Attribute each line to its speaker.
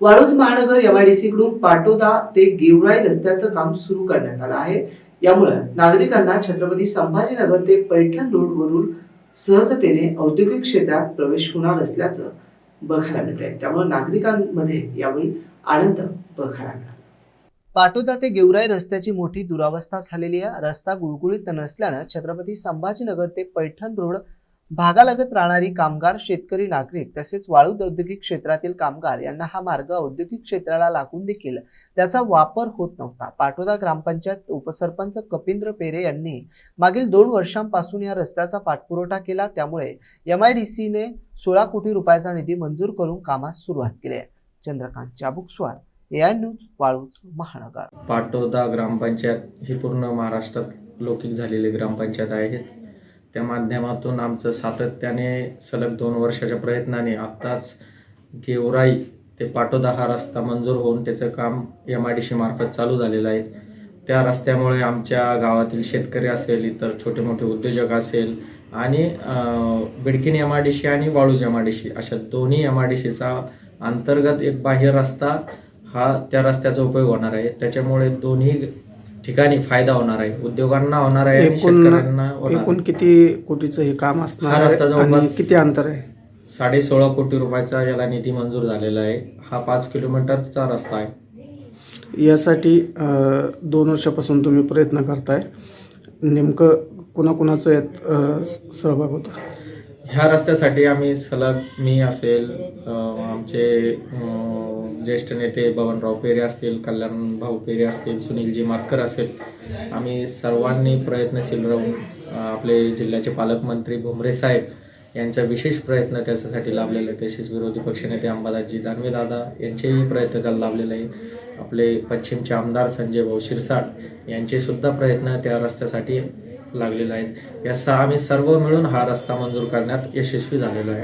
Speaker 1: वाळूज महानगर एमआयडीसी कडून पाटोदा ते गेवराई रस्त्याचं काम सुरू करण्यात आलं आहे. यामुळे नागरिकांना छत्रपती संभाजीनगर ते पैठण रोड वरून सहजतेने औद्योगिक क्षेत्रात प्रवेश होणार असल्याचं बघायला मिळत आहे. त्यामुळे नागरिकांमध्ये यावेळी आनंद बघायला मिळाला. पाटोदा ते गेवराई रस्त्याची मोठी दुरावस्था झालेली आहे. रस्ता गुळगुळीत नसल्यानं छत्रपती संभाजीनगर ते पैठण रोड भागालगत राहणारी कामगार शेतकरी नागरिक तसेच वाळूद औद्योगिक क्षेत्रातील कामगार यांना हा मार्ग औद्योगिक क्षेत्राला लागून देखील त्याचा वापर होत नव्हता. पाटोदा ग्रामपंचायत उपसरपंच कपिंद्र पेरे यांनी मागील दोन वर्षांपासून या रस्त्याचा पाठपुरवठा केला. त्यामुळे एम आय डी सीने सोळा कोटी रुपयाचा निधी मंजूर करून कामास सुरुवात केली आहे. Chandrakant Chabukswar A I news Waluj महानगर.
Speaker 2: पाटोदा ग्रामपंचायत ही पूर्ण महाराष्ट्रात लौकिक झालेली ग्रामपंचायत आहेत त्या माध्यमातून आमचं सातत्याने सलग दोन वर्षाच्या प्रयत्नाने आत्ताच गेवराई ते पाटोदा हा रस्ता मंजूर होऊन त्याचं काम एम आय डी सी मार्फत चालू झालेलं आहे. त्या रस्त्यामुळे आमच्या गावातील शेतकरी असेल इतर छोटे मोठे उद्योजक असेल आणि Bidkin Bidkin M I D C आणि Waluj M I D C अशा दोन्ही एम आय डी सीचा अंतर्गत एक बाह्य रस्ता हा त्या रस्त्याचा उपयोग होणार आहे. त्याच्यामुळे दोन्ही ठिकाणी फायदा होणार आहे. उद्योगांना होणार आहे आणि
Speaker 3: एकूण
Speaker 2: शेतकऱ्यांना होणार
Speaker 3: एकूण किती कोटीचं हे काम असणार आहे
Speaker 2: रस्ता
Speaker 3: आणि
Speaker 2: जवळपास-
Speaker 3: किती अंतर आहे?
Speaker 2: साडे सोळा कोटी रुपयाचा याला निधी मंजूर झालेला आहे. हा पाच किलोमीटरचा रस्ता आहे.
Speaker 3: यासाठी अं, दोन वर्षापासून तुम्ही प्रयत्न करताय. नेमकं कुणाकुणाचं यात अं, स- सहभाग होता?
Speaker 2: ह्या रस्त्यासाठी आम्ही सलग मी असेल आमचे ज्येष्ठ नेते बबनराव पेरे असतील कल्याण भाऊ पेरे असतील सुनीलजी मातकर असेल आम्ही सर्वांनी प्रयत्नशील राहून आपले जिल्ह्याचे पालकमंत्री भुमरे साहेब यांचा विशेष प्रयत्न त्याच्यासाठी लाभलेला आहे. तसेच विरोधी पक्षनेते अंबादासजी दानवे दादा यांचेही प्रयत्न त्याला लाभलेले आहे. आपले पश्चिमचे आमदार संजय भाऊ शिरसाट यांचेसुद्धा प्रयत्न त्या रस्त्यासाठी लागलेले आहेत. या सहा आम्ही सर्व मिळून हा रस्ता मंजूर करण्यात यशस्वी झालेलो आहे.